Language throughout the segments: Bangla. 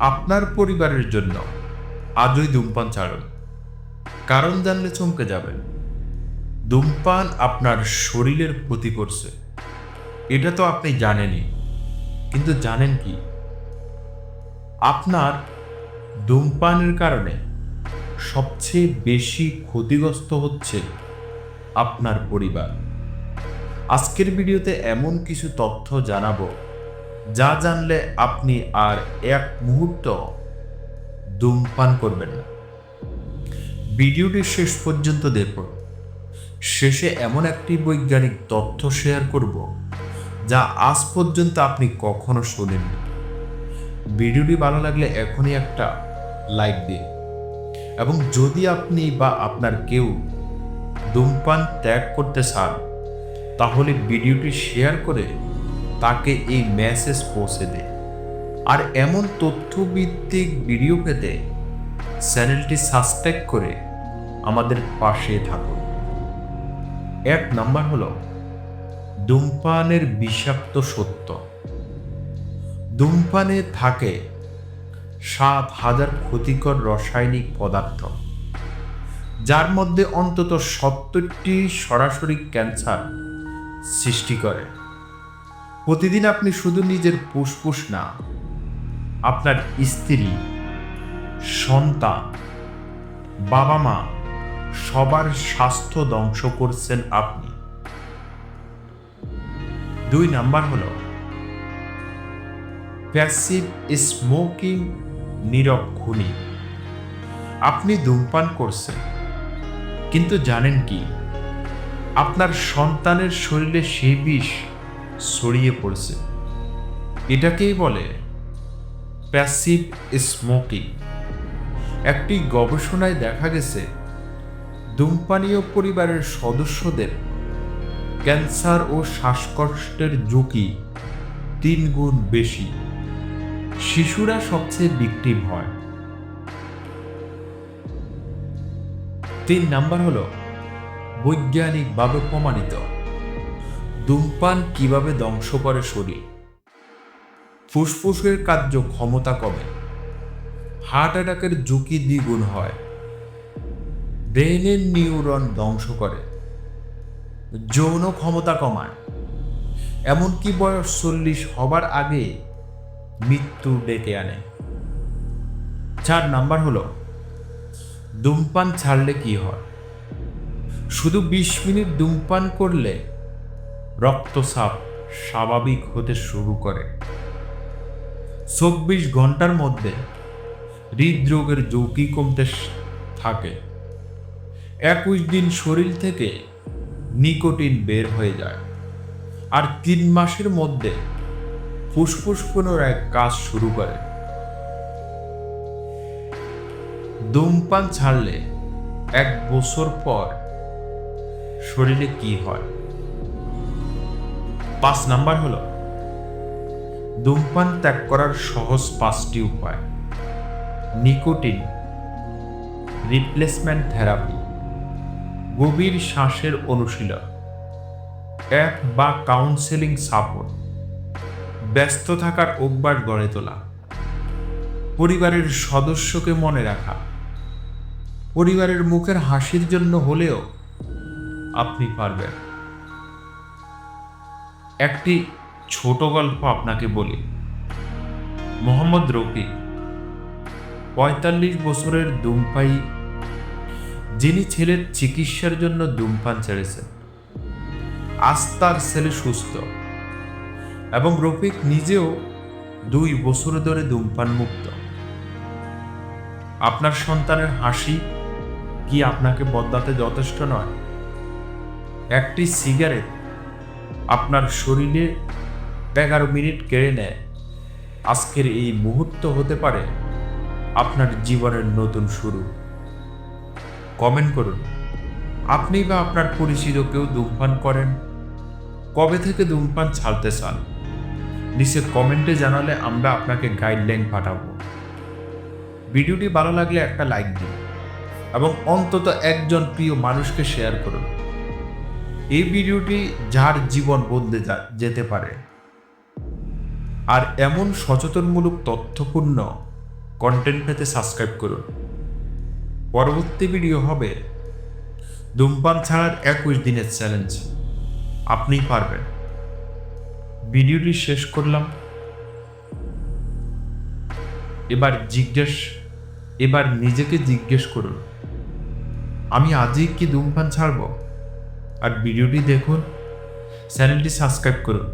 আপনার পরিবারের জন্য আজই ধূমপান ছাড়ুন। কারণ জানলে চমকে যাবেন। ধূমপান আপনার শরীরের ক্ষতি করছে। এটা তো আপনি জানেনই। কিন্তু জানেন কি? আপনার ধূমপানের কারণে সবচেয়ে বেশি ক্ষতিগ্রস্ত হচ্ছে আপনার পরিবার। আজকের ভিডিওতে এমন কিছু তথ্য জানাব যা জানলে আপনি আর এক মুহূর্ত ধূমপান করবেন না। ভিডিওটি শেষ পর্যন্ত দেখুন। শেষে এমন একটি বৈজ্ঞানিক তথ্য শেয়ার করব, যা আজ পর্যন্ত আপনি কখনো শোনেননি। ভিডিওটি ভালো লাগলে এখনই একটা লাইক দিন। এবং যদি আপনি বা আপনার কেউ ধূমপান ত্যাগ করতে চান, তাহলে ভিডিওটি শেয়ার করে তাকে এই মেসেজ পৌঁছে দিন আর এমন তথ্যভিত্তিক ভিডিও পেতে চ্যানেলটি সাবস্ক্রাইব করে আমাদের পাশে থাকুন। এক নাম্বার হলো, ধূমপানের বিষাক্ত সত্য। ধূমপানে থাকে সাত হাজার ক্ষতিকর রাসায়নিক পদার্থ, যার মধ্যে অন্তত সত্তরটি সরাসরি ক্যান্সার সৃষ্টি করে। প্রতিদিন আপনি শুধু নিজের ফুসফুস না, আপনার স্ত্রী, সন্তান বাবা মা সবার স্বাস্থ্য ধ্বংস করছেন আপনি। দুই নাম্বার হল প্যাসিভ স্মোকিং নীরব খুনি। আপনি ধূমপান করছেন, কিন্তু জানেন কি? আপনার সন্তানের শরীরে সেই বিষ ছড়িয়ে পড়ছে। এটাকেই বলে প্যাসিভ স্মোকিং একটি গবেষণায় দেখা গেছে, ধূমপানীয় পরিবারের সদস্যদের ক্যান্সার ও শ্বাসকষ্টের ঝুঁকি তিন গুণ বেশি। শিশুরা সবচেয়ে বিক্টিম হয়। তিন নাম্বার হলো বৈজ্ঞানিকভাবে প্রমাণিত। ধূমপান কীভাবে ধ্বংস করে শরীর? ফুসফুসের কার্য ক্ষমতা কমে। হার্ট অ্যাটাকের ঝুঁকি দ্বিগুণ হয়। ব্রেনের নিউরন ধ্বংস করে। যৌন ক্ষমতা কমায়। এমনকি বয়স চল্লিশ হবার আগে মৃত্যু ডেকে আনে। চার নাম্বার হলো, ধূমপান ছাড়লে কি হয়? শুধু বিশ মিনিট ধূমপান করলে রক্তচাপ স্বাভাবিক হতে শুরু করে। চব্বিশ ঘণ্টার মধ্যে হৃদরোগের ঝুঁকি কমতে থাকে। একুশ দিন শরীর থেকে নিকোটিন বের হয়ে যায়। আর তিন মাসের মধ্যে ফুসফুস পুনরায় কাজ শুরু করে। ধূমপান ছাড়লে এক বছর পর শরীরে কি হয়? পাঁচ নাম্বার হলো, ধূমপান ত্যাগ করার সহজ পাঁচটি উপায়। নিকোটিন রিপ্লেসমেন্ট থেরাপি গভীর শ্বাসের অনুশীলন অ্যাপ বা কাউন্সেলিং সাপোর্ট ব্যস্ত থাকার অভ্যাস গড়ে তোলা, পরিবারের সদস্যকে মনে রাখা, পরিবারের মুখের হাসির জন্য হলেও আপনি পারবেন। একটি ছোট গল্প আপনাকে বলি। মোহাম্মদ রফি পঁয়তাল্লিশ বছরের ধূমপায়ী যিনি ছেলের চিকিৎসার জন্য ধূমপান ছেড়েছেন। আজ তার ছেলে সুস্থ এবং রফিক নিজেও দুই বছর ধরে ধূমপান মুক্ত আপনার সন্তানের হাসি কি আপনাকে বদলাতে যথেষ্ট নয়? একটি সিগারেট আপনার শরীরে এগারো মিনিট কেড়ে নেয়। আজকের এই মুহূর্ত হতে পারে আপনার জীবনের নতুন শুরু। কমেন্ট করুন, আপনি বা আপনার পরিচিত কেউ ধূমপান করেন? কবে থেকে ধূমপান ছাড়তে চান? নিচে কমেন্টে জানালে আমরা আপনাকে গাইডলাইন পাঠাবো। ভিডিওটি ভালো লাগলে একটা লাইক দিন এবং অন্তত একজন প্রিয় মানুষকে শেয়ার করুন। এই ভিডিওটি যার জীবন বদলে যেতে পারে। আর এমন সচেতনমূলক তথ্যপূর্ণ কন্টেন্ট পেতে সাবস্ক্রাইব করুন। পরবর্তী ভিডিও হবে ধূমপান ছাড়ার একুশ দিনের চ্যালেঞ্জ আপনিই পারবেন। ভিডিওটি শেষ করলাম। এবার জিজ্ঞেস, এবার নিজেকে জিজ্ঞেস করুন, আমি আজই কি ধূমপান ছাড়ব? আর ভিডিওটি দেখুন, চ্যানেলটি সাবস্ক্রাইব করুন,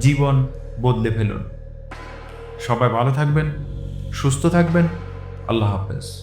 জীবন বদলে ফেলুন। সবাই ভালো থাকবেন, সুস্থ থাকবেন, আল্লাহ হাফেজ।